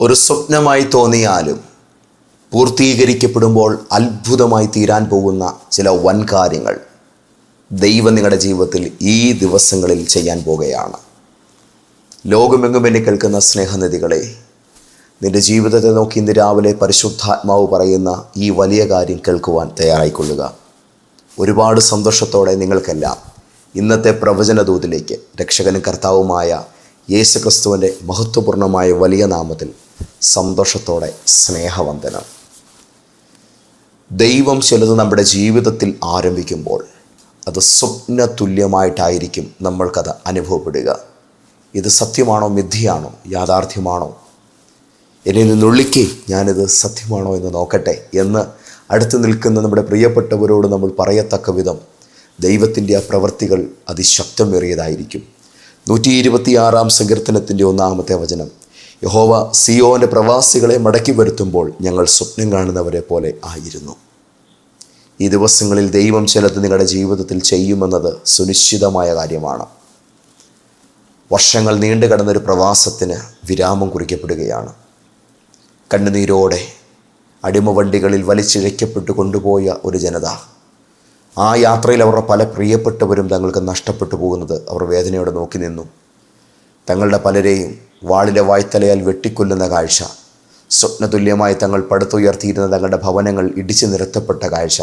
ഒരു സ്വപ്നമായി തോന്നിയാലും പൂർത്തീകരിക്കപ്പെടുമ്പോൾ അത്ഭുതമായി തീരാൻ പോകുന്ന ചില വൻ കാര്യങ്ങൾ ദൈവം നിങ്ങളുടെ ജീവിതത്തിൽ ഈ ദിവസങ്ങളിൽ ചെയ്യാൻ പോകുകയാണ്. ലോകമെങ്ങും എന്നെ കേൾക്കുന്ന സ്നേഹനിധികളെ നിന്റെ ജീവിതത്തെ നോക്കി ഇന്ന് രാവിലെ പരിശുദ്ധാത്മാവ് പറയുന്ന ഈ വലിയ കാര്യം കേൾക്കുവാൻ തയ്യാറായിക്കൊള്ളുക. ഒരുപാട് സന്തോഷത്തോടെ നിങ്ങൾക്കെല്ലാം ഇന്നത്തെ പ്രവചന ദൂതിലേക്ക് രക്ഷകനും കർത്താവുമായ യേശുക്രിസ്തുവിന്റെ മഹത്വപൂർണമായ വലിയ നാമത്തിൽ സന്തോഷത്തോടെ സ്നേഹവന്ദനം. ദൈവം ചിലത് നമ്മുടെ ജീവിതത്തിൽ ആരംഭിക്കുമ്പോൾ അത് സ്വപ്ന തുല്യമായിട്ടായിരിക്കും നമ്മൾക്കത് അനുഭവപ്പെടുക. ഇത് സത്യമാണോ മിഥ്യയാണോ യാഥാർത്ഥ്യമാണോ? എന്നെ നിന്നുള്ളിക്ക് ഞാനിത് സത്യമാണോ എന്ന് നോക്കട്ടെ എന്ന് അടുത്ത് നിൽക്കുന്ന നമ്മുടെ പ്രിയപ്പെട്ടവരോട് നമ്മൾ പറയത്തക്ക വിധം ദൈവത്തിന്റെ ആ പ്രവൃത്തികൾ അതിശക്തമേറിയതായിരിക്കും. നൂറ്റി ഇരുപത്തിയാറാം സങ്കീർത്തനത്തിന്റെ ഒന്നാമത്തെ വചനം യഹോവ സിയോന്റെ പ്രവാസികളെ മടക്കി വരുത്തുമ്പോൾ ഞങ്ങൾ സ്വപ്നം കാണുന്നവരെ പോലെ ആയിരുന്നു. ഈ ദിവസങ്ങളിൽ ദൈവം ചിലത് നിങ്ങളുടെ ജീവിതത്തിൽ ചെയ്യുമെന്നത് സുനിശ്ചിതമായ കാര്യമാണ്. വർഷങ്ങൾ നീണ്ടു കിടന്നൊരു പ്രവാസത്തിന് വിരാമം കുറിക്കപ്പെടുകയാണ്. കണ്ണുനീരോടെ അടിമവണ്ടികളിൽ വലിച്ചിഴയ്ക്കപ്പെട്ട് കൊണ്ടുപോയ ഒരു ജനത. ആ യാത്രയിൽ അവരുടെ പല പ്രിയപ്പെട്ടവരും തങ്ങൾക്ക് നഷ്ടപ്പെട്ടു പോകുന്നത് അവർ വേദനയോടെ നോക്കി നിന്നു. തങ്ങളുടെ പലരെയും വാളിലെ വായ്ത്തലയാൽ വെട്ടിക്കൊല്ലുന്ന കാഴ്ച. സ്വപ്നതുല്യമായി തങ്ങൾ പടുത്തുയർത്തിയിരുന്ന തങ്ങളുടെ ഭവനങ്ങൾ ഇടിച്ചു നിരത്തപ്പെട്ട കാഴ്ച.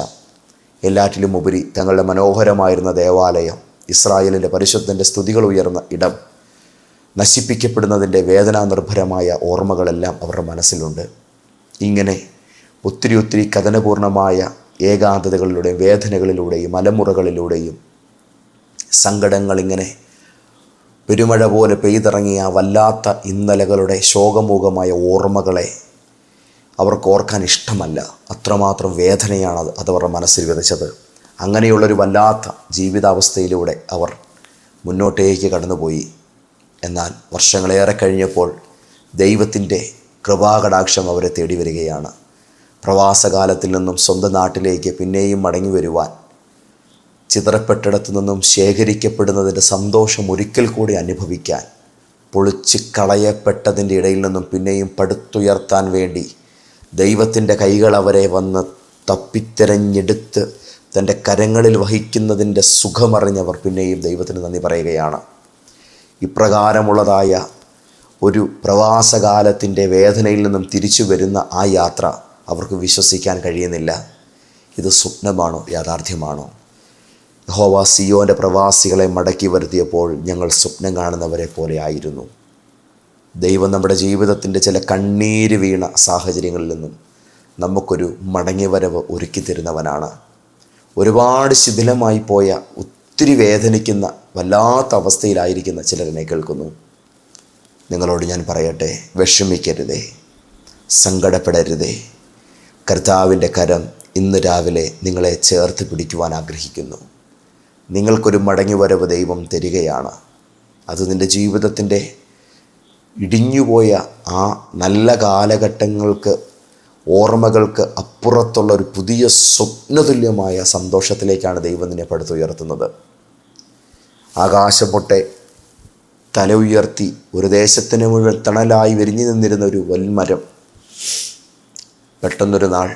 എല്ലാറ്റിലും ഉപരി തങ്ങളുടെ മനോഹരമായിരുന്ന ദേവാലയം ഇസ്രായേലിന്റെ പരിശുദ്ധന്റെ സ്തുതികൾ ഉയർന്ന ഇടം നശിപ്പിക്കപ്പെടുന്നതിന്റെ വേദനാനിർഭരമായ ഓർമ്മകളെല്ലാം അവരുടെ മനസ്സിലുണ്ട്. ഇങ്ങനെ ഒത്തിരി ഒത്തിരി കഥനപൂർണമായ ഏകാന്തതകളിലൂടെയും വേദനകളിലൂടെയും മലമുറകളിലൂടെയും സങ്കടങ്ങളിങ്ങനെ പെരുമഴ പോലെ പെയ്തിറങ്ങിയ വല്ലാത്ത ഇന്നലകളുടെ ശോകമൂകമായ ഓർമ്മകളെ അവർക്ക് ഓർക്കാൻ ഇഷ്ടമല്ല. അത്രമാത്രം വേദനയാണ് അത് അവരുടെ മനസ്സിൽ വിതച്ചത്. അങ്ങനെയുള്ളൊരു വല്ലാത്ത ജീവിതാവസ്ഥയിലൂടെ അവർ മുന്നോട്ടേക്ക് കടന്നുപോയി. എന്നാൽ വർഷങ്ങളേറെ കഴിഞ്ഞപ്പോൾ ദൈവത്തിന്റെ കൃപാകടാക്ഷം അവരെ തേടി വരികയാണ് പ്രവാസകാലത്തിൽ നിന്നും സ്വന്തം നാട്ടിലേക്ക് പിന്നെയും മടങ്ങി വരുവാൻ ചിതറപ്പെട്ടിടത്തു നിന്നും ശേഖരിക്കപ്പെടുന്നതിന്റെ സന്തോഷം ഒരിക്കൽ കൂടി അനുഭവിക്കാൻ പൊളിച്ച് കളയപ്പെട്ടതിന്റെ ഇടയിൽ നിന്നും പിന്നെയും പടുത്തുയർത്താൻ വേണ്ടി ദൈവത്തിന്റെ കൈകൾ അവരെ വന്ന് തപ്പിത്തിരഞ്ഞെടുത്ത് തന്റെ കരങ്ങളിൽ വഹിക്കുന്നതിന്റെ സുഖമറിഞ്ഞവർ പിന്നെയും ദൈവത്തിന് നന്ദി പറയുകയാണ്. ഇപ്രകാരമുള്ളതായ ഒരു പ്രവാസകാലത്തിന്റെ വേദനയിൽ നിന്നും തിരിച്ചു വരുന്ന ആ യാത്ര അവർക്ക് വിശ്വസിക്കാൻ കഴിയുന്നില്ല. ഇത് സ്വപ്നമാണോ യാഥാർത്ഥ്യമാണോ? ഹോവ സിയോന്റെ പ്രവാസികളെ മടക്കി വരുത്തിയപ്പോൾ ഞങ്ങൾ സ്വപ്നം കാണുന്നവരെ പോലെ ആയിരുന്നു. ദൈവം നമ്മുടെ ജീവിതത്തിന്റെ ചില കണ്ണീര് വീണ സാഹചര്യങ്ങളിൽ നിന്നും നമുക്കൊരു മടങ്ങിവരവ് ഒരുക്കി തരുന്നവനാണ്. ഒരുപാട് ശിഥിലമായി പോയ ഒത്തിരി വേദനിക്കുന്ന വല്ലാത്ത അവസ്ഥയിലായിരിക്കുന്ന ചിലരിനെ കേൾക്കുന്നു. നിങ്ങളോട് ഞാൻ പറയട്ടെ വിഷമിക്കരുതേ സങ്കടപ്പെടരുതേ. കർത്താവിന്റെ കരം ഇന്ന് രാവിലെ നിങ്ങളെ ചേർത്ത് പിടിക്കുവാൻ ആഗ്രഹിക്കുന്നു. നിങ്ങൾക്കൊരു മടങ്ങിവരവ് ദൈവം തരികയാണ്. അത് നിന്റെ ജീവിതത്തിന്റെ ഇടിഞ്ഞുപോയ ആ നല്ല കാലഘട്ടങ്ങൾക്ക് ഓർമ്മകൾക്ക് അപ്പുറത്തുള്ള ഒരു പുതിയ സ്വപ്നതുല്യമായ സന്തോഷത്തിലേക്കാണ് ദൈവം നിന്നെ പടുത്തുയർത്തുന്നത് ആകാശം പൊട്ടെ തല ഉയർത്തി ഒരു ദേശത്തിന് മുഴുവൻ തണലായി വിരിഞ്ഞു നിന്നിരുന്ന ഒരു വൻമരം. പെട്ടെന്നൊരു നാൾ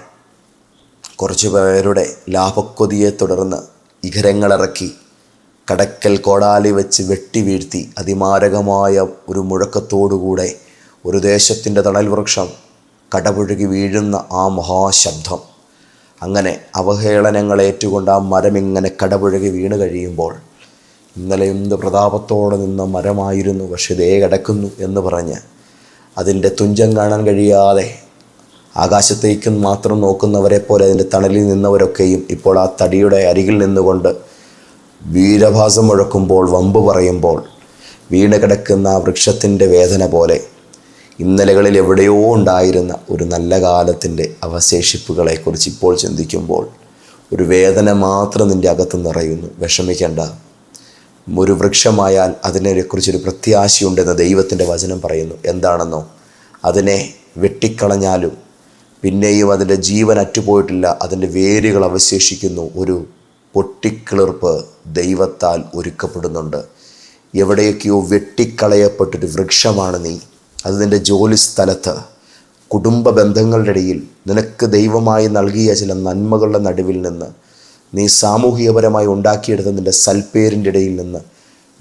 കുറച്ച് പേരുടെ ലാഭക്കൊതിയെ തുടർന്ന് ഇഖരങ്ങളിറക്കി കടക്കൽ കോടാലി വെച്ച് വെട്ടി വീഴ്ത്തി അതിമാരകമായ ഒരു മുഴക്കത്തോടുകൂടെ ഒരു ദേശത്തിന്റെ തണൽ വൃക്ഷം കടപുഴകി വീഴുന്ന ആ മഹാശബ്ദം. അങ്ങനെ അവഹേളനങ്ങൾ ഏറ്റുകൊണ്ട് ആ മരം ഇങ്ങനെ കടപുഴകി വീണ് കഴിയുമ്പോൾ ഇന്നലെ എന്ത് പ്രതാപത്തോടെ നിന്ന മരമായിരുന്നു പക്ഷേ ദേ കിടക്കുന്നു എന്ന് പറഞ്ഞ് അതിന്റെ തുഞ്ചം കാണാൻ കഴിയാതെ ആകാശത്തേക്കും മാത്രം നോക്കുന്നവരെ പോലെ അതിന്റെ തണലിൽ നിന്നവരൊക്കെയും ഇപ്പോൾ ആ തടിയുടെ അരികിൽ നിന്നുകൊണ്ട് വീരഭാസം മുഴക്കുമ്പോൾ വമ്പ് പറയുമ്പോൾ വീണ് കിടക്കുന്ന ആ വൃക്ഷത്തിന്റെ വേദന പോലെ ഇന്നലകളിൽ എവിടെയോ ഉണ്ടായിരുന്ന ഒരു നല്ല കാലത്തിന്റെ അവശേഷിപ്പുകളെക്കുറിച്ച് ഇപ്പോൾ ചിന്തിക്കുമ്പോൾ ഒരു വേദന മാത്രം നിന്റെ അകത്ത് നിറയുന്നു വിഷമിക്കേണ്ട. ഒരു വൃക്ഷമായാൽ അതിനെക്കുറിച്ചൊരു പ്രത്യാശയുണ്ടെന്ന് ദൈവത്തിന്റെ വചനം പറയുന്നു. എന്താണെന്നോ? അതിനെ വെട്ടിക്കളഞ്ഞാലും പിന്നെയും അതിന്റെ ജീവൻ അറ്റുപോയിട്ടില്ല. അതിന്റെ വേരുകൾ അവശേഷിക്കുന്നു. ഒരു പൊട്ടിക്കിളിർപ്പ് ദൈവത്താൽ ഒരുക്കപ്പെടുന്നുണ്ട്. എവിടെയൊക്കെയോ വെട്ടിക്കളയപ്പെട്ടൊരു വൃക്ഷമാണ് നീ. അത് നിന്റെ ജോലി സ്ഥലത്ത്. കുടുംബ ബന്ധങ്ങളുടെ ഇടയിൽ നിനക്ക് ദൈവമായി നൽകിയ ചില നന്മകളുടെ നടുവിൽ നിന്ന് നീ സാമൂഹികപരമായി ഉണ്ടാക്കിയെടുത്ത നിന്റെ സൽപ്പേരിന്റെ ഇടയിൽ നിന്ന്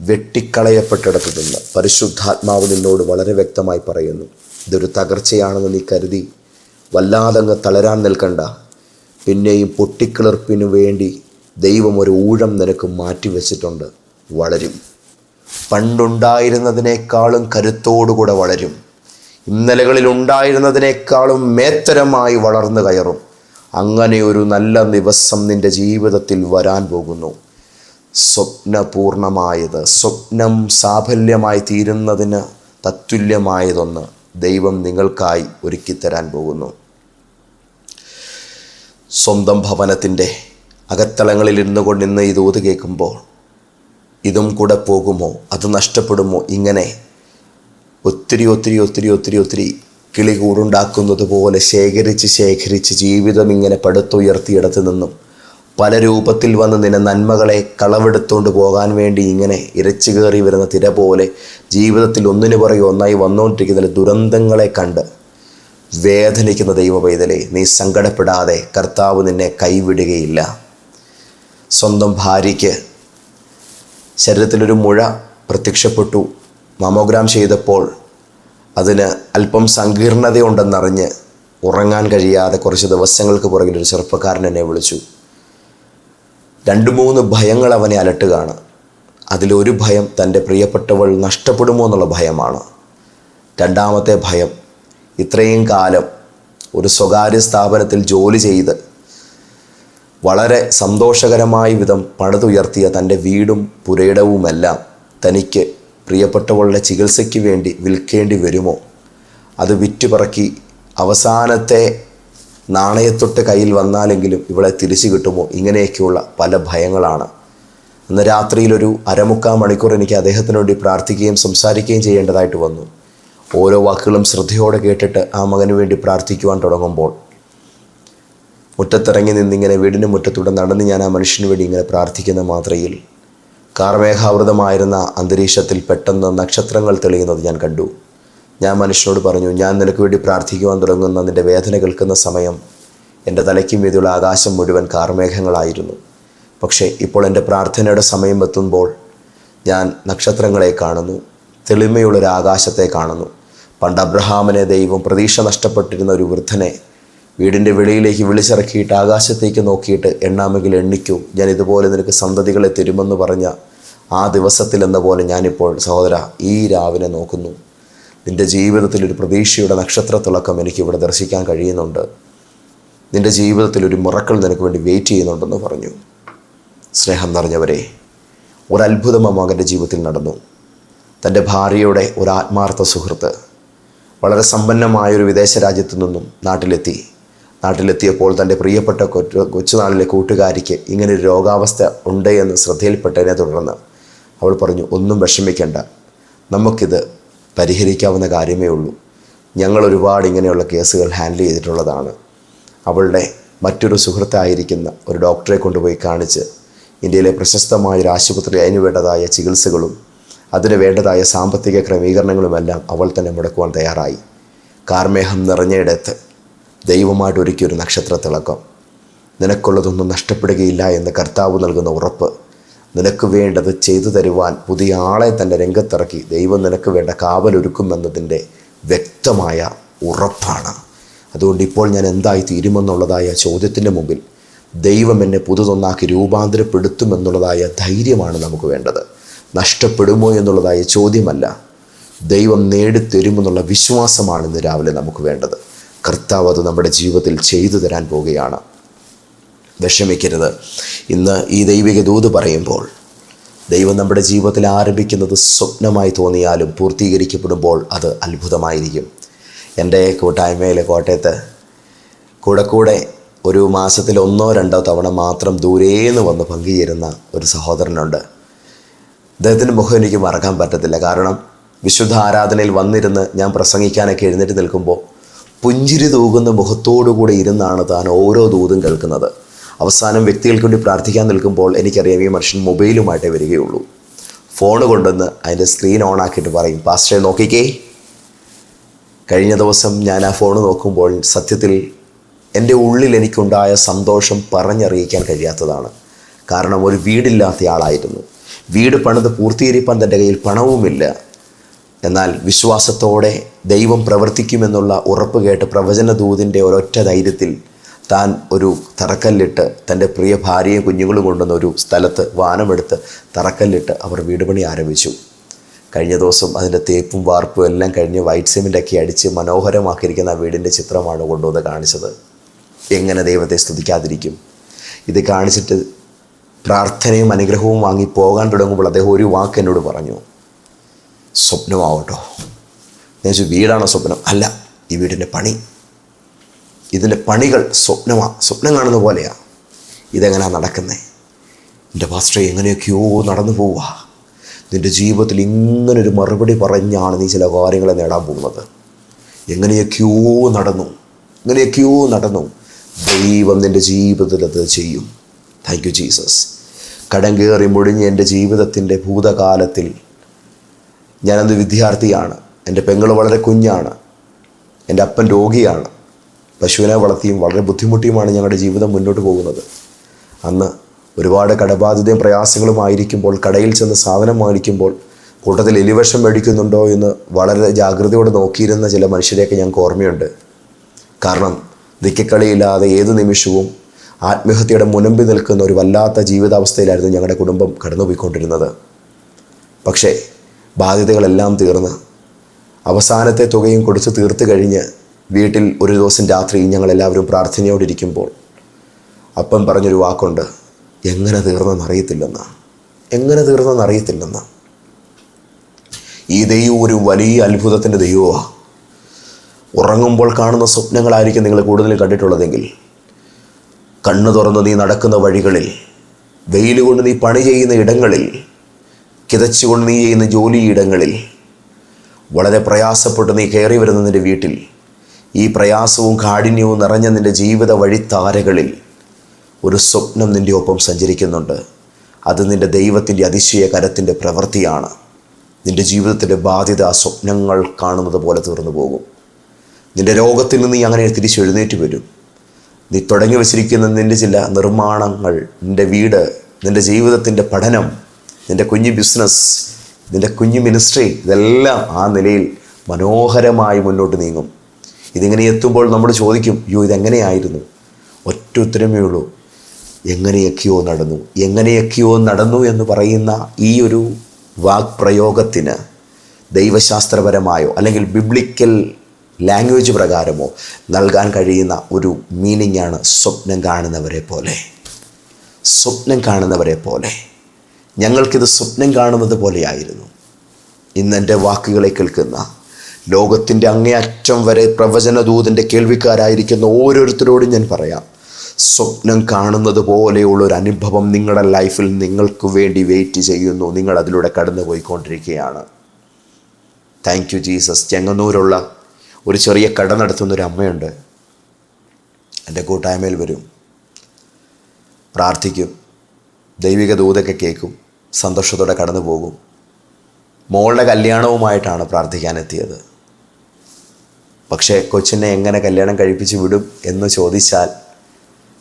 വെട്ടിക്കളയപ്പെട്ടിടത്തു നിന്ന് പരിശുദ്ധാത്മാവ് നിന്നോട് വളരെ വ്യക്തമായി പറയുന്നു. ഇതൊരു തകർച്ചയാണെന്ന് നീ കരുതി. വല്ലാതങ്ങ് തളരാൻ നിൽക്കണ്ട. പിന്നെയും പൊട്ടിക്കിളിർപ്പിനു വേണ്ടി ദൈവം ഒരു ഊഴം നിനക്ക് മാറ്റിവെച്ചിട്ടുണ്ട് വളരും. പണ്ടുണ്ടായിരുന്നതിനേക്കാളും കരുത്തോടുകൂടെ വളരും. ഇന്നലകളിൽ ഉണ്ടായിരുന്നതിനേക്കാളും മേത്തരമായി വളർന്നു കയറും. അങ്ങനെ ഒരു നല്ല ദിവസം നിന്റെ ജീവിതത്തിൽ വരാൻ പോകുന്നു. സ്വപ്നപൂർണമായത് സ്വപ്നം സാഫല്യമായി തീരുന്നതിന് തത്തുല്യമായതൊന്ന്. ദൈവം നിങ്ങൾക്കായി ഒരുക്കിത്തരാൻ പോകുന്നു. സ്വന്തം ഭവനത്തിന്റെ അകത്തളങ്ങളിൽ ഇരുന്നു കൊണ്ട് ഇന്ന് ഈ ദൂത് കേൾക്കുമ്പോൾ ഇതും കൂടെ പോകുമോ? അത് നഷ്ടപ്പെടുമോ? ഇങ്ങനെ ഒത്തിരി ഒത്തിരി ഒത്തിരി ഒത്തിരി ഒത്തിരി കിളി കൂടുണ്ടാക്കുന്നത് പോലെ ശേഖരിച്ച് ശേഖരിച്ച് ജീവിതം ഇങ്ങനെ പടുത്തുയർത്തിയിടത്ത് നിന്നും പല രൂപത്തിൽ വന്ന് നിന്റെ നന്മകളെ കളവെടുത്തുകൊണ്ട് പോകാൻ വേണ്ടി ഇങ്ങനെ ഇരച്ചു കയറി വരുന്ന തിര പോലെ ജീവിതത്തിൽ ഒന്നിനു പുറകെ ഒന്നായി വന്നുകൊണ്ടിരിക്കുന്ന ദുരന്തങ്ങളെ കണ്ട് വേദനിക്കുന്ന ദൈവ പൈതലെ നീ സങ്കടപ്പെടാതെ കർത്താവ് നിന്നെ കൈവിടുകയില്ല. സ്വന്തം ഭാര്യയ്ക്ക് ശരീരത്തിലൊരു മുഴ പ്രത്യക്ഷപ്പെട്ടു. മാമോഗ്രാം ചെയ്തപ്പോൾ അതിന് അല്പം സങ്കീർണതയുണ്ടെന്നറിഞ്ഞ് ഉറങ്ങാൻ കഴിയാതെ കുറച്ച് ദിവസങ്ങൾക്ക് പുറകിൽ ഒരു ചെറുപ്പക്കാരൻ എന്നെ വിളിച്ചു. രണ്ട് മൂന്ന് ഭയങ്ങൾ അവനെ അലട്ടുകയാണ്. അതിലൊരു ഭയം തന്റെ പ്രിയപ്പെട്ടവൾ നഷ്ടപ്പെടുമോ എന്നുള്ള ഭയമാണ്. രണ്ടാമത്തെ ഭയം ഇത്രയും കാലം ഒരു സ്വകാര്യ സ്ഥാപനത്തിൽ ജോലി ചെയ്ത് വളരെ സന്തോഷകരമായ വിധം പണിതുയർത്തിയ തന്റെ വീടും പുരയിടവുമെല്ലാം തനിക്ക് പ്രിയപ്പെട്ടവളുടെ ചികിത്സയ്ക്ക് വേണ്ടി വിൽക്കേണ്ടി വരുമോ? അത് വിറ്റുപറക്കി അവസാനത്തെ നാണയത്തൊട്ട് കയ്യിൽ വന്നാലെങ്കിലും ഇവളെ തിരിച്ചു കിട്ടുമോ? ഇങ്ങനെയൊക്കെയുള്ള പല ഭയങ്ങളാണ്. അന്ന് രാത്രിയിലൊരു അരമുക്കാൽ മണിക്കൂർ എനിക്ക് അദ്ദേഹത്തിന് വേണ്ടി പ്രാർത്ഥിക്കുകയും സംസാരിക്കുകയും ചെയ്യേണ്ടതായിട്ട് വന്നു. ഓരോ വാക്കുകളും ശ്രദ്ധയോടെ കേട്ടിട്ട് ആ മകന് വേണ്ടി പ്രാർത്ഥിക്കുവാൻ തുടങ്ങുമ്പോൾ മുറ്റത്തിറങ്ങി നിന്നിങ്ങനെ വീടിന് മുറ്റത്തൂടെ നടന്ന് ഞാൻ ആ മനുഷ്യന് വേണ്ടി ഇങ്ങനെ പ്രാർത്ഥിക്കുന്ന മാത്രയിൽ കാർമേഘാവൃതമായിരുന്ന അന്തരീക്ഷത്തിൽ പെട്ടെന്ന് നക്ഷത്രങ്ങൾ തെളിയുന്നത് ഞാൻ കണ്ടു. ഞാൻ മനുഷ്യനോട് പറഞ്ഞു ഞാൻ നിനക്ക് വേണ്ടി പ്രാർത്ഥിക്കുവാൻ തുടങ്ങുന്ന നിന്റെ വേദന കേൾക്കുന്ന സമയം എന്റെ തലയ്ക്കും വീതിയുള്ള ആകാശം മുഴുവൻ കാർമേഘങ്ങളായിരുന്നു. പക്ഷേ ഇപ്പോൾ എന്റെ പ്രാർത്ഥനയുടെ സമയം എത്തുമ്പോൾ ഞാൻ നക്ഷത്രങ്ങളെ കാണുന്നു തെളിമയുള്ളൊരു ആകാശത്തെ കാണുന്നു. പണ്ട് അബ്രഹാമിനെ ദൈവം പ്രതീക്ഷ നഷ്ടപ്പെട്ടിരുന്ന ഒരു വൃദ്ധനെ വീടിന്റെ വെളിയിലേക്ക് വിളിച്ചിറക്കിയിട്ട് ആകാശത്തേക്ക് നോക്കിയിട്ട് എണ്ണാമെങ്കിൽ എണ്ണിക്കൂ ഞാൻ ഇതുപോലെ നിനക്ക് സന്തതികളെ തരുമെന്ന് പറഞ്ഞ ആ ദിവസത്തിൽ എന്ന പോലെ ഞാനിപ്പോൾ സഹോദര ഈ രാവിനെ നോക്കുന്നു. നിന്റെ ജീവിതത്തിൽ ഒരു പ്രതീക്ഷയുടെ നക്ഷത്ര തിളക്കം എനിക്ക് ഇവിടെ ദർശിക്കാൻ കഴിയുന്നുണ്ട്. നിന്റെ ജീവിതത്തിൽ ഒരു മുറക്കൾ നിനക്ക് വേണ്ടി വെയിറ്റ് ചെയ്യുന്നുണ്ടെന്ന് പറഞ്ഞു. സ്നേഹം നിറഞ്ഞവരെ ഒരത്ഭുതം ആ മകന്റെ ജീവിതത്തിൽ നടന്നു. തന്റെ ഭാര്യയുടെ ഒരു ആത്മാർത്ഥ സുഹൃത്ത് വളരെ സമ്പന്നമായൊരു വിദേശ രാജ്യത്തു നിന്നും നാട്ടിലെത്തി. നാട്ടിലെത്തിയപ്പോൾ തന്റെ പ്രിയപ്പെട്ട കൊച്ചുനാളിലെ കൂട്ടുകാരിക്ക് ഇങ്ങനെ ഒരു രോഗാവസ്ഥ ഉണ്ട് എന്ന് ശ്രദ്ധയിൽപ്പെട്ടതിനെ തുടർന്ന് അവൾ പറഞ്ഞു ഒന്നും വിഷമിക്കേണ്ട. നമുക്കിത് പരിഹരിക്കാവുന്ന കാര്യമേ ഉള്ളൂ. ഞങ്ങൾ ഒരുപാട് ഇങ്ങനെയുള്ള കേസുകൾ ഹാൻഡിൽ ചെയ്തിട്ടുള്ളതാണ്. അവളുടെ മറ്റൊരു സുഹൃത്തായിരിക്കുന്ന ഒരു ഡോക്ടറെ കൊണ്ടുപോയി കാണിച്ച് ഇന്ത്യയിലെ പ്രശസ്തമായ ഒരു ആശുപത്രി അതിന് വേണ്ടതായ ചികിത്സകളും അതിന് വേണ്ടതായ സാമ്പത്തിക ക്രമീകരണങ്ങളുമെല്ലാം അവൾ തന്നെ മുടക്കുവാൻ തയ്യാറായി. കാർമേഹം നിറഞ്ഞയിടത്ത് ദൈവമായിട്ട് ഒരുക്കിയൊരു നക്ഷത്ര തിളക്കം നിനക്കുള്ളതൊന്നും നഷ്ടപ്പെടുകയില്ല എന്ന് കർത്താവ് നൽകുന്ന ഉറപ്പ് നിനക്ക് വേണ്ടത് ചെയ്തു തരുവാൻ പുതിയ ആളെ തന്നെ രംഗത്തിറക്കി. ദൈവം നിനക്ക് വേണ്ട കാവലൊരുക്കുമെന്നതിന്റെ വ്യക്തമായ ഉറപ്പാണ്. അതുകൊണ്ട് ഇപ്പോൾ ഞാൻ എന്തായി തീരുമെന്നുള്ളതായ ചോദ്യത്തിന്റെ മുമ്പിൽ ദൈവം എന്നെ പുതുതൊന്നാക്കി രൂപാന്തരപ്പെടുത്തുമെന്നുള്ളതായ ധൈര്യമാണ് നമുക്ക് വേണ്ടത്. നഷ്ടപ്പെടുമോ എന്നുള്ളതായ ചോദ്യമല്ല. ദൈവം നേടിത്തരുമെന്നുള്ള വിശ്വാസമാണ് ഇന്ന് രാവിലെ നമുക്ക് വേണ്ടത്. കർത്താവ് അത് നമ്മുടെ ജീവിതത്തിൽ ചെയ്തു തരാൻ പോവുകയാണ്. വിഷമിക്കരുത്. ഇന്ന് ഈ ദൈവിക ദൂത് പറയുമ്പോൾ ദൈവം നമ്മുടെ ജീവിതത്തിൽ ആരംഭിക്കുന്നത് സ്വപ്നമായി തോന്നിയാലും പൂർത്തീകരിക്കപ്പെടുമ്പോൾ അത് അത്ഭുതമായിരിക്കും. എന്റെ കൂട്ടായ്മയിലെ കോട്ടയത്ത് കൂടെ കൂടെ ഒരു മാസത്തിൽ ഒന്നോ രണ്ടോ തവണ മാത്രം ദൂരേന്ന് വന്ന് പങ്കുചേരുന്ന ഒരു സഹോദരനുണ്ട്. അദ്ദേഹത്തിന്റെ മുഖം എനിക്ക് മറക്കാൻ പറ്റത്തില്ല. കാരണം വിശുദ്ധ ആരാധനയിൽ വന്നിരുന്ന് ഞാൻ പ്രസംഗിക്കാനൊക്കെ എഴുന്നേറ്റ് നിൽക്കുമ്പോൾ പുഞ്ചിരി തൂകുന്ന മുഖത്തോടു കൂടി ഇരുന്നാണ് താൻ ഓരോ ദൂതും കേൾക്കുന്നത്. അവസാനം വ്യക്തികൾക്ക് വേണ്ടി പ്രാർത്ഥിക്കാൻ നിൽക്കുമ്പോൾ എനിക്കറിയാം ഈ മനുഷ്യൻ മൊബൈലുമായിട്ടേ വരികയുള്ളൂ. ഫോൺ കൊണ്ടുവന്ന് അതിന്റെ സ്ക്രീൻ ഓൺ ആക്കിയിട്ട് പറയും പാസ്റ്ററെ നോക്കിക്കേ. കഴിഞ്ഞ ദിവസം ഞാൻ ആ ഫോൺ നോക്കുമ്പോൾ സത്യത്തിൽ എന്റെ ഉള്ളിൽ എനിക്കുണ്ടായ സന്തോഷം പറഞ്ഞറിയിക്കാൻ കഴിയാത്തതാണ്. കാരണം ഒരു വീടില്ലാത്ത ആളായിരുന്നു. വീട് പണിത് പൂർത്തീകരിപ്പാൻ തന്റെ കയ്യിൽ പണവുമില്ല. എന്നാൽ വിശ്വാസത്തോടെ ദൈവം പ്രവർത്തിക്കുമെന്നുള്ള ഉറപ്പ് കേട്ട് പ്രവചന പ്രവചനദൂതിന്റെ ഒരൊറ്റ ധൈര്യത്തിൽ താൻ ഒരു തറക്കല്ലിട്ട് തന്റെ പ്രിയ ഭാര്യയും കുഞ്ഞുങ്ങളും കൊണ്ടുവന്ന ഒരു സ്ഥലത്ത് വാനമെടുത്ത് തറക്കല്ലിട്ട് അവർ വീട് പണി ആരംഭിച്ചു. കഴിഞ്ഞ ദിവസം അതിന്റെ തേപ്പും വാർപ്പും എല്ലാം കഴിഞ്ഞ് വൈറ്റ് സിമെന്റൊക്കെ അടിച്ച് മനോഹരമാക്കിയിരിക്കുന്ന ആ വീടിന്റെ ചിത്രമാണ് കൊണ്ടുവന്ന് കാണിച്ചത്. എങ്ങനെ ദൈവത്തെ സ്തുതിക്കാതിരിക്കും? ഇത് കാണിച്ചിട്ട് പ്രാർത്ഥനയും അനുഗ്രഹവും വാങ്ങി പോകാൻ തുടങ്ങുമ്പോൾ അദ്ദേഹം ഒരു വാക്ക് എന്നോട് പറഞ്ഞു. സ്വപ്നമാവട്ടോ. ഞാൻ വീടാണോ സ്വപ്നം? അല്ല ഈ വീടിന്റെ പണി. ഇതിന്റെ പണികൾ സ്വപ്നമാണ് സ്വപ്നം കാണുന്ന പോലെയാണ് ഇതെങ്ങനെയാണ് നടക്കുന്നത് എന്റെ ഭാസ്റ്റർ എങ്ങനെയൊക്കെയോ നടന്നു പോവുക നിന്റെ ജീവിതത്തിൽ ഇങ്ങനൊരു മറുപടി പറഞ്ഞാണ് നീ ചില കാര്യങ്ങളെ നേടാൻ പോകുന്നത്. എങ്ങനെയൊക്കെയോ നടന്നു. എങ്ങനെയൊക്കെയോ നടന്നു. ദൈവം നിന്റെ ജീവിതത്തിൽ അത് ചെയ്യും. താങ്ക് യു ജീസസ് കടം കയറി മുഴിഞ്ഞ് എന്റെ ജീവിതത്തിന്റെ ഭൂതകാലത്തിൽ ഞാനന്ന് വിദ്യാർത്ഥിയാണ്. എന്റെ പെങ്ങൾ വളരെ കുഞ്ഞാണ്. എന്റെ അപ്പൻ രോഗിയാണ്. പശുവിനെ വളർത്തിയും വളരെ ബുദ്ധിമുട്ടിയുമാണ് ഞങ്ങളുടെ ജീവിതം മുന്നോട്ട് പോകുന്നത്. അന്ന് ഒരുപാട് കടബാധ്യതയും പ്രയാസങ്ങളുമായിരിക്കുമ്പോൾ കടയിൽ ചെന്ന് സാധനം വാങ്ങിക്കുമ്പോൾ കൂട്ടത്തിൽ എലിവഷം മേടിക്കുന്നുണ്ടോ എന്ന് വളരെ ജാഗ്രതയോടെ നോക്കിയിരുന്ന ചില മനുഷ്യരെയൊക്കെ ഞങ്ങൾക്ക് ഓർമ്മയുണ്ട്. കാരണം ദിക്കക്കളിയില്ലാതെ ഏത് നിമിഷവും ആത്മഹത്യയുടെ മുനമ്പി നിൽക്കുന്ന ഒരു വല്ലാത്ത ജീവിതാവസ്ഥയിലായിരുന്നു ഞങ്ങളുടെ കുടുംബം കടന്നുപോയിക്കൊണ്ടിരുന്നത്. പക്ഷേ ബാധ്യതകളെല്ലാം തീർന്ന് അവസാനത്തെ തുകയും കൊടുത്ത് തീർത്ത് കഴിഞ്ഞ് വീട്ടിൽ ഒരു ദിവസം രാത്രി ഞങ്ങളെല്ലാവരും പ്രാർത്ഥനയോടിരിക്കുമ്പോൾ അപ്പം പറഞ്ഞൊരു വാക്കുണ്ട് എങ്ങനെ തീർന്നെന്ന് അറിയത്തില്ലെന്ന് എങ്ങനെ തീർന്നെന്ന് അറിയത്തില്ലെന്ന് ഈ ദൈവം ഒരു വലിയ അത്ഭുതത്തിന്റെ ദൈവമാണ് ഉറങ്ങുമ്പോൾ കാണുന്ന സ്വപ്നങ്ങളായിരിക്കും നിങ്ങൾ കൂടുതൽ കണ്ടിട്ടുള്ളതെങ്കിൽ കണ്ണു തുറന്ന് നീ നടക്കുന്ന വഴികളിൽ വെയിൽ കൊണ്ട് നീ പണി ചെയ്യുന്ന ഇടങ്ങളിൽ കിതച്ചുകൊണ്ട് നീ ചെയ്യുന്ന ജോലിയിടങ്ങളിൽ വളരെ പ്രയാസപ്പെട്ട് നീ കയറി വരുന്ന നിന്റെ വീട്ടിൽ ഈ പ്രയാസവും കാഠിന്യവും നിറഞ്ഞ നിന്റെ ജീവിത വഴിത്താരകളിൽ ഒരു സ്വപ്നം നിന്റെ ഒപ്പം സഞ്ചരിക്കുന്നുണ്ട്. അത് നിന്റെ ദൈവത്തിന്റെ അതിശയ കരത്തിന്റെ പ്രവൃത്തിയാണ്. നിന്റെ ജീവിതത്തിന്റെ ബാധ്യത സ്വപ്നങ്ങൾ കാണുന്നത് പോലെ തീർന്നു പോകും. നിന്റെ രോഗത്തിൽ നിന്ന് നീ അങ്ങനെ തിരിച്ചെഴുന്നേറ്റ് വരും. നീ തുടങ്ങി വച്ചിരിക്കുന്ന നിന്റെ ചില നിർമ്മാണങ്ങൾ നിന്റെ വീട് നിന്റെ ജീവിതത്തിന്റെ പഠനം നിന്റെ കുഞ്ഞു ബിസിനസ് നിന്റെ കുഞ്ഞു മിനിസ്ട്രി ഇതെല്ലാം ആ നിലയിൽ മനോഹരമായി മുന്നോട്ട് നീങ്ങും. ഇതിങ്ങനെ എത്തുമ്പോൾ നമ്മൾ ചോദിക്കും യോ ഇതെങ്ങനെയായിരുന്നു? ഒറ്റ ഉത്തരമേ ഉള്ളൂ. എങ്ങനെയൊക്കെയോ നടന്നു എങ്ങനെയൊക്കെയോ നടന്നു എന്ന് പറയുന്ന ഈ ഒരു വാക്പ്രയോഗത്തിന് ദൈവശാസ്ത്രപരമായോ അല്ലെങ്കിൽ ബിബ്ലിക്കൽ ലാംഗ്വേജ് പ്രകാരമോ നൽകാൻ കഴിയുന്ന ഒരു മീനിങ്ങാണ് സ്വപ്നം കാണുന്നവരെ പോലെ. സ്വപ്നം കാണുന്നവരെ പോലെ. ഞങ്ങൾക്കിത് സ്വപ്നം കാണുന്നത് പോലെയായിരുന്നു. ഇന്നെന്റെ വാക്കുകളെ കേൾക്കുന്ന ലോകത്തിന്റെ അങ്ങേയറ്റം വരെ പ്രവചനദൂതന്റെ കേൾവിക്കാരായിരിക്കുന്ന ഓരോരുത്തരോടും ഞാൻ പറയാം. സ്വപ്നം കാണുന്നത് പോലെയുള്ള ഒരു അനുഭവം നിങ്ങളുടെ ലൈഫിൽ നിങ്ങൾക്ക് വേണ്ടി വെയിറ്റ് ചെയ്യുന്നു. നിങ്ങൾ അതിലൂടെ കടന്നു പോയിക്കൊണ്ടിരിക്കുകയാണ് താങ്ക് യു ജീസസ് ചെങ്ങന്നൂരുള്ള ഒരു ചെറിയ കട നടത്തുന്ന ഒരു അമ്മയുണ്ട്. എന്റെ കൂട്ടായ്മയിൽ വരും. പ്രാർത്ഥിക്കും. ദൈവിക ദൂതൊക്കെ കേൾക്കും. സന്തോഷത്തോടെ കടന്നു പോകും മോളുടെ കല്യാണവുമായിട്ടാണ് പ്രാർത്ഥിക്കാനെത്തിയത്. പക്ഷേ കൊച്ചിനെ എങ്ങനെ കല്യാണം കഴിപ്പിച്ച് വിടും എന്ന് ചോദിച്ചാൽ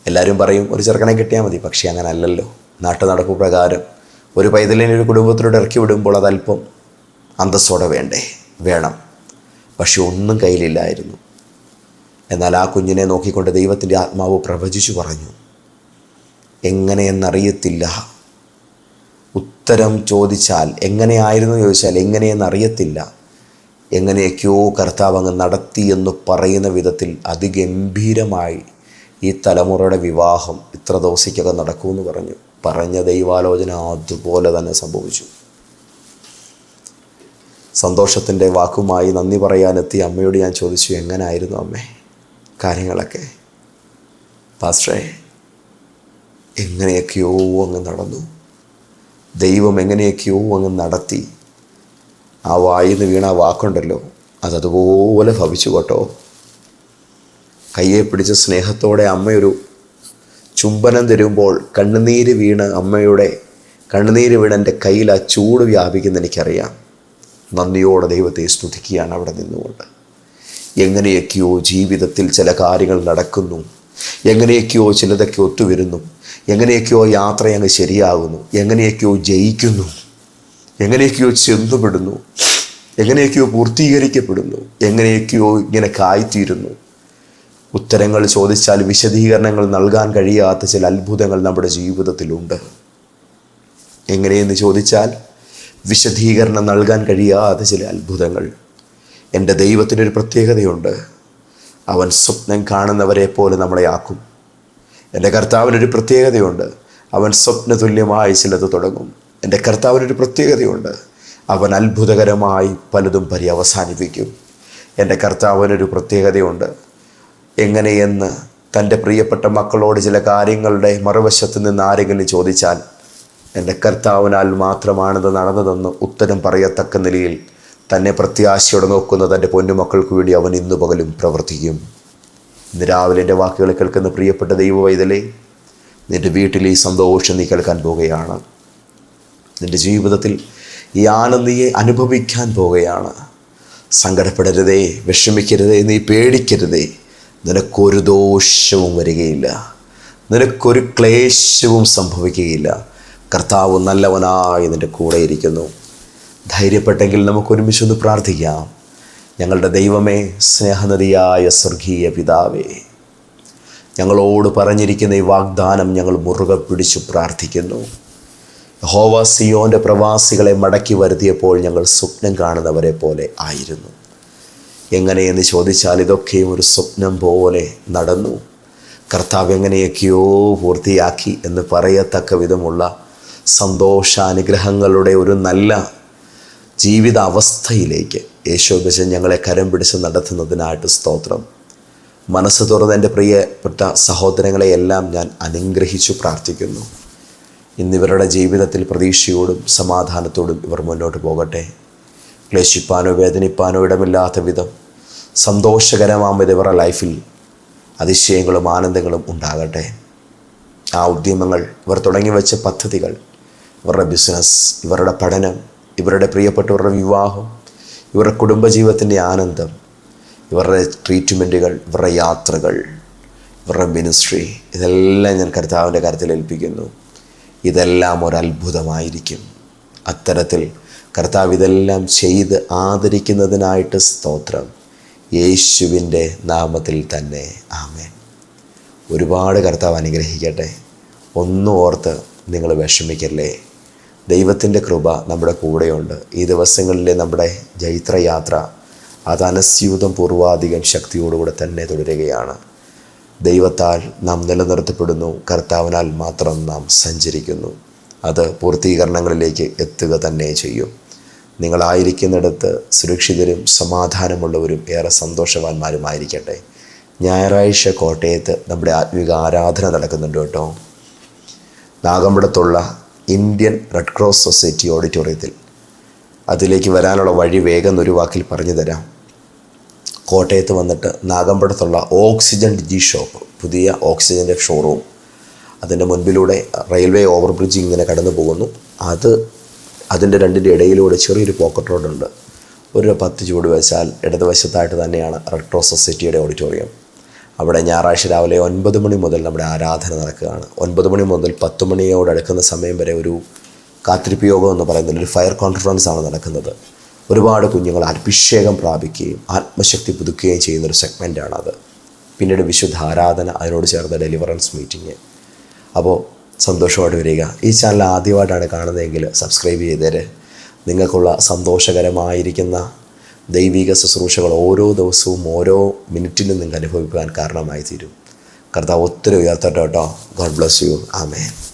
എല്ലാവരും പറയും ഒരു ചെറുക്കനെ കിട്ടിയാൽ മതി പക്ഷേ അങ്ങനെ അല്ലല്ലോ നാട്ടു നടപ്പ് പ്രകാരം ഒരു പൈതലിനെ ഒരു കുടുംബത്തിലൂടെ ഇറക്കി വിടുമ്പോൾ അതല്പം അന്തസ്സോടെ വേണ്ടേ? വേണം. പക്ഷെ ഒന്നും കയ്യിലില്ലായിരുന്നു. എന്നാൽ ആ കുഞ്ഞിനെ നോക്കിക്കൊണ്ട് ദൈവത്തിന്റെ ആത്മാവ് പ്രവചിച്ചു പറഞ്ഞു എങ്ങനെയെന്നറിയത്തില്ല? ഉത്തരം ചോദിച്ചാൽ എങ്ങനെയായിരുന്നു ചോദിച്ചാൽ എങ്ങനെയെന്നറിയത്തില്ല? എങ്ങനെയൊക്കെയോ കർത്താവ് അങ്ങ് നടത്തി എന്ന് പറയുന്ന വിധത്തിൽ അതിഗംഭീരമായി ഈ തലമുറയുടെ വിവാഹം ഇത്ര ദിവസത്തേക്കൊക്കെ നടക്കുമെന്ന് പറഞ്ഞു. പറഞ്ഞ ദൈവാലോചന അതുപോലെ തന്നെ സംഭവിച്ചു. സന്തോഷത്തിന്റെ വാക്കുമായി നന്ദി പറയാനെത്തിയ അമ്മയോട് ഞാൻ ചോദിച്ചു എങ്ങനായിരുന്നു അമ്മേ കാര്യങ്ങളൊക്കെ? പാസ്റ്ററേ എങ്ങനെയൊക്കെയോ അങ്ങ് നടന്നു. ദൈവം എങ്ങനെയൊക്കെയോ അങ്ങ് നടത്തി. ആ വായിന്ന് വീണ ആ വാക്കുണ്ടല്ലോ. അതതുപോലെ ഭവിച്ചു കേട്ടോ കയ്യെ പിടിച്ച് സ്നേഹത്തോടെ അമ്മയൊരു ചുംബനം തരുമ്പോൾ കണ്ണുനീര് വീണ് അമ്മയുടെ കണ്ണുനീര് വീണ് എന്റെ കയ്യിൽ ആ ചൂട് വ്യാപിക്കുന്ന എനിക്കറിയാം. നന്ദിയോടെ ദൈവത്തെ സ്തുതിക്കുകയാണ് അവിടെ നിന്നുകൊണ്ട്. എങ്ങനെയൊക്കെയോ ജീവിതത്തിൽ ചില കാര്യങ്ങൾ നടക്കുന്നു. എങ്ങനെയൊക്കെയോ ചിലതൊക്കെ ഒത്തുവരുന്നു. എങ്ങനെയൊക്കെയോ യാത്ര അങ്ങ് ശരിയാകുന്നു എങ്ങനെയൊക്കെയോ ജയിക്കുന്നു. എങ്ങനെയൊക്കെയോ ചെന്നുപെടുന്നു. എങ്ങനെയൊക്കെയോ പൂർത്തീകരിക്കപ്പെടുന്നു. എങ്ങനെയൊക്കെയോ ഇങ്ങനെ കായ്ത്തീരുന്നു ഉത്തരങ്ങൾ ചോദിച്ചാൽ വിശദീകരണങ്ങൾ നൽകാൻ കഴിയാത്ത ചില അത്ഭുതങ്ങൾ നമ്മുടെ ജീവിതത്തിലുണ്ട്. എങ്ങനെയെന്ന് ചോദിച്ചാൽ വിശദീകരണം നൽകാൻ കഴിയാത്ത ചില അത്ഭുതങ്ങൾ. എന്റെ ദൈവത്തിനൊരു പ്രത്യേകതയുണ്ട്. അവൻ സ്വപ്നം കാണുന്നവരെ പോലെ നമ്മളെ ആക്കും. എന്റെ കർത്താവിനൊരു പ്രത്യേകതയുണ്ട്. അവൻ സ്വപ്നതുല്യമായി ചിലത് തുടങ്ങും. എന്റെ കർത്താവിനൊരു പ്രത്യേകതയുണ്ട്. അവൻ അത്ഭുതകരമായി പലതും പര്യവസാനിപ്പിക്കും. എന്റെ കർത്താവിനൊരു പ്രത്യേകതയുണ്ട്. എങ്ങനെയെന്ന് തന്റെ പ്രിയപ്പെട്ട മക്കളോട് ചില കാര്യങ്ങളുടെ മറുവശത്ത് നിന്ന് ആരെങ്കിലും ചോദിച്ചാൽ എന്റെ കർത്താവിനാൽ മാത്രമാണിത് നടന്നതെന്ന് ഉത്തരം പറയത്തക്ക നിലയിൽ തന്നെ പ്രത്യാശയോടെ നോക്കുന്ന തന്റെ പൊന്നുമക്കൾക്ക് വേണ്ടി അവൻ ഇന്നു പകലും പ്രവർത്തിക്കും. ഇന്ന് രാവിലെ എന്റെ വാക്കുകൾ കേൾക്കുന്ന പ്രിയപ്പെട്ട ദൈവവൈതലേ നിന്റെ വീട്ടിൽ ഈ സന്തോഷം നീ കേൾക്കാൻ പോവുകയാണ്. നിന്റെ ജീവിതത്തിൽ ഈ ആനന്ദിയെ അനുഭവിക്കാൻ പോവുകയാണ്. സങ്കടപ്പെടരുതേ വിഷമിക്കരുതേ നീ പേടിക്കരുതേ. നിനക്കൊരു ദോഷവും വരികയില്ല. നിനക്കൊരു ക്ലേശവും സംഭവിക്കുകയില്ല. കർത്താവ് നല്ലവനായി നിന്റെ കൂടെ ഇരിക്കുന്നു. ധൈര്യപ്പെട്ടെങ്കിൽ നമുക്ക് ഒരുമിച്ചൊന്ന് പ്രാർത്ഥിക്കാം. ഞങ്ങളുടെ ദൈവമേ സ്നേഹനദിയായ സ്വർഗീയ പിതാവേ ഞങ്ങളോട് പറഞ്ഞിരിക്കുന്ന ഈ വാഗ്ദാനം ഞങ്ങൾ മുറുകെ പിടിച്ചു പ്രാർത്ഥിക്കുന്നു. ഹോവ സിയോന്റെ പ്രവാസികളെ മടക്കി വരുത്തിയപ്പോൾ ഞങ്ങൾ സ്വപ്നം കാണുന്നവരെ പോലെ ആയിരുന്നു. എങ്ങനെയെന്ന് ചോദിച്ചാൽ ഇതൊക്കെയും ഒരു സ്വപ്നം പോലെ നടന്നു. കർത്താവ് എങ്ങനെയൊക്കെയോ പൂർത്തിയാക്കി എന്ന് പറയത്തക്ക വിധമുള്ള സന്തോഷാനുഗ്രഹങ്ങളുടെ ഒരു നല്ല ജീവിത അവസ്ഥയിലേക്ക് യേശോബശൻ ഞങ്ങളെ കരം പിടിച്ച് നടത്തുന്നതിനായിട്ട് സ്തോത്രം. മനസ്സ് തുറന്ന് എന്റെ പ്രിയപ്പെട്ട സഹോദരങ്ങളെയെല്ലാം ഞാൻ അനുഗ്രഹിച്ചു പ്രാർത്ഥിക്കുന്നു. ഇന്നിവരുടെ ജീവിതത്തിൽ പ്രതീക്ഷയോടും സമാധാനത്തോടും ഇവർ മുന്നോട്ട് പോകട്ടെ. ക്ലേശിപ്പാനോ വേദനിപ്പാനോ ഇടമില്ലാത്ത വിധം സന്തോഷകരമാം ഇവരുടെ ലൈഫിൽ അതിശയങ്ങളും ആനന്ദങ്ങളും ഉണ്ടാകട്ടെ. ആ ഉദ്യമങ്ങൾ ഇവർ തുടങ്ങി വെച്ച പദ്ധതികൾ ഇവരുടെ ബിസിനസ് ഇവരുടെ പഠനം ഇവരുടെ പ്രിയപ്പെട്ടവരുടെ വിവാഹം ഇവരുടെ കുടുംബജീവിതത്തിന്റെ ആനന്ദം ഇവരുടെ ട്രീറ്റ്മെന്റുകൾ ഇവരുടെ യാത്രകൾ ഇവരുടെ മിനിസ്ട്രി ഇതെല്ലാം ഞാൻ കർത്താവിന്റെ കാര്യത്തിൽ ഏൽപ്പിക്കുന്നു. ഇതെല്ലാം ഒരത്ഭുതമായിരിക്കും. അത്തരത്തിൽ കർത്താവ് ഇതെല്ലാം ചെയ്ത് ആദരിക്കുന്നതിനായിട്ട് സ്തോത്രം. യേശുവിന്റെ നാമത്തിൽ തന്നെ. ആമേൻ. ഒരുപാട് കർത്താവ് അനുഗ്രഹിക്കട്ടെ. ഒന്നും ഓർത്ത് നിങ്ങൾ വിഷമിക്കല്ലേ? ദൈവത്തിന്റെ കൃപ നമ്മുടെ കൂടെയുണ്ട്. ഈ ദിവസങ്ങളിലെ നമ്മുടെ ജൈത്രയാത്ര അത് അനസ്യൂതം പൂർവാധികം ശക്തിയോടുകൂടെ തന്നെ തുടരുകയാണ്. ദൈവത്താൽ നാം നിലനിർത്തപ്പെടുന്നു. കർത്താവിനാൽ മാത്രം നാം സഞ്ചരിക്കുന്നു. അത് പൂർത്തീകരണങ്ങളിലേക്ക് എത്തുക തന്നെ ചെയ്യും. നിങ്ങളായിരിക്കുന്നിടത്ത് സുരക്ഷിതരും സമാധാനമുള്ളവരും ഏറെ സന്തോഷവാന്മാരുമായിരിക്കട്ടെ. ഞായറാഴ്ച കോട്ടയത്ത് നമ്മുടെ ആത്മീക ആരാധന നടക്കുന്നുണ്ട് കേട്ടോ. നാഗമ്പടത്തുള്ള ഇന്ത്യൻ റെഡ് ക്രോസ് സൊസൈറ്റി ഓഡിറ്റോറിയത്തിൽ. അതിലേക്ക് വരാനുള്ള വഴി വേഗം ഒരു വാക്കിൽ പറഞ്ഞു തരാം. കോട്ടയത്ത് വന്നിട്ട് നാഗമ്പടത്തുള്ള ഓക്സിജൻ ജി ഷോപ്പ് പുതിയ ഓക്സിജന്റെ ഷോറൂം അതിന്റെ മുൻപിലൂടെ റെയിൽവേ ഓവർ ബ്രിഡ്ജ് ഇങ്ങനെ കടന്നു പോകുന്നു. അത് അതിന്റെ രണ്ടിന്റെ ഇടയിലൂടെ ചെറിയൊരു പോക്കറ്റ് റോഡുണ്ട് ഒരു പത്ത് ചൂട് വെച്ചാൽ ഇടതുവശത്തായിട്ട് തന്നെയാണ് റെഡ് സൊസൈറ്റിയുടെ ഓഡിറ്റോറിയം അവിടെ ഞായറാഴ്ച രാവിലെ ഒൻപത് മണി മുതൽ നമ്മുടെ ആരാധന നടക്കുകയാണ്. ഒൻപത് മണി മുതൽ പത്ത് മണിയോട് അടുക്കുന്ന സമയം വരെ ഒരു കാത്തിരിപ്പ് യോഗം എന്ന് പറയുന്ന ഒരു ഫയർ കോൺഫറൻസ് ആണ് നടക്കുന്നത്. ഒരുപാട് കുഞ്ഞുങ്ങൾ അഭിഷേകം പ്രാപിക്കുകയും ആത്മശക്തി പുതുക്കുകയും ചെയ്യുന്ന ഒരു അത് പിന്നീട് വിശുദ്ധ ആരാധന അതിനോട് ചേർന്ന ഡെലിവറൻസ് മീറ്റിംഗ്. അപ്പോൾ സന്തോഷമായിട്ട് വരിക. ഈ ചാനൽ ആദ്യമായിട്ടാണ് കാണുന്നതെങ്കിൽ സബ്സ്ക്രൈബ് ചെയ്തേര്. നിങ്ങൾക്കുള്ള സന്തോഷകരമായിരിക്കുന്ന ദൈവിക ശുശ്രൂഷകൾ ഓരോ ദിവസവും ഓരോ മിനിറ്റിലും നിങ്ങൾക്ക് അനുഭവിക്കാൻ കാരണമായി തീരും. കർത്താവ് ഒത്തിരി ഉയർത്തട്ടെ കേട്ടോ. ഗോഡ് ബ്ലസ് യു ആമേ